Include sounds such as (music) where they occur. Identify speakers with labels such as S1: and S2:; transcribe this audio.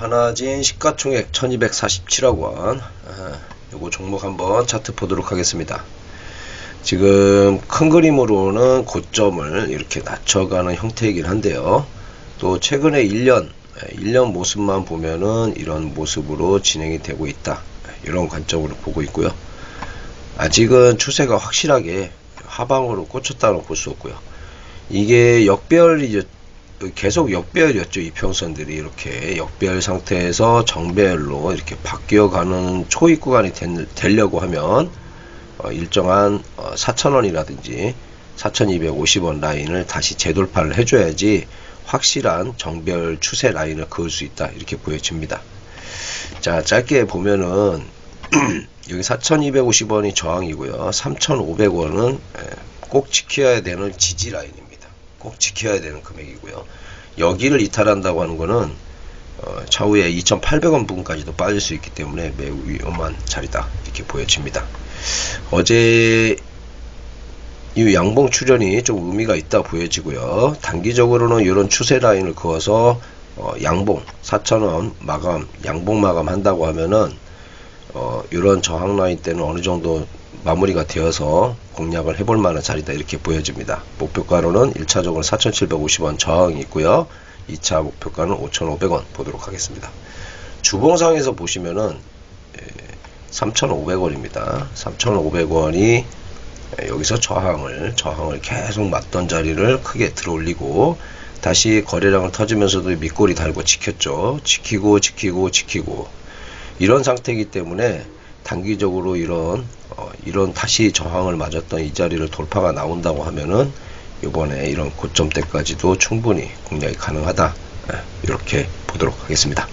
S1: 반화진 시가총액 1247억 원. 아, 요거 종목 한번 차트 보도록 하겠습니다. 지금 큰 그림으로는 고점을 이렇게 낮춰가는 형태이긴 한데요. 또 최근에 1년, 1년 모습만 보면은 이런 모습으로 진행이 되고 있다. 이런 관점으로 보고 있고요. 아직은 추세가 확실하게 하방으로 꽂혔다고 볼 수 없고요. 이게 역별이 계속 역별이었죠. 이평선들이 이렇게 역별 상태에서 정배열로 이렇게 바뀌어가는 초입 구간이 되려고 하면 어, 일정한 어, 4,000원이라든지 4,250원 라인을 다시 재돌파를 해줘야지 확실한 정별 추세 라인을 그을 수 있다 이렇게 보여집니다. 자 짧게 보면은 (clears throat) 여기 4,250원이 저항이고요. 3,500원은 꼭 지켜야 되는 지지 라인입니다. 꼭 지켜야 되는 금액이고요. 여기를 이탈한다고 하는 거는 어, 차후에 2,800원 부분까지도 빠질 수 있기 때문에 매우 위험한 자리다 이렇게 보여집니다. 어제 이 양봉 출현이 좀 의미가 있다 보여지고요. 단기적으로는 이런 추세 라인을 그어서 어, 양봉 4,000원 마감 양봉 마감 한다고 하면은 어, 이런 저항 라인 때는 어느 정도 마무리가 되어서 공략을 해볼 만한 자리다 이렇게 보여집니다. 목표가로는 1차적으로 4,750원 저항이 있고요. 2차 목표가는 5,500원 보도록 하겠습니다. 주봉상에서 보시면은 3,500원입니다. 3,500원이 여기서 저항을 저항을 계속 맞던 자리를 크게 들어올리고 다시 거래량을 터지면서도 밑골이 달고 지켰죠. 지키고 지키고 지키고 이런 상태이기 때문에 단기적으로 이런 어, 이런 다시 저항을 맞았던 이 자리를 돌파가 나온다고 하면은 이번에 이런 고점 대까지도 충분히 공략이 가능하다 이렇게 보도록 하겠습니다.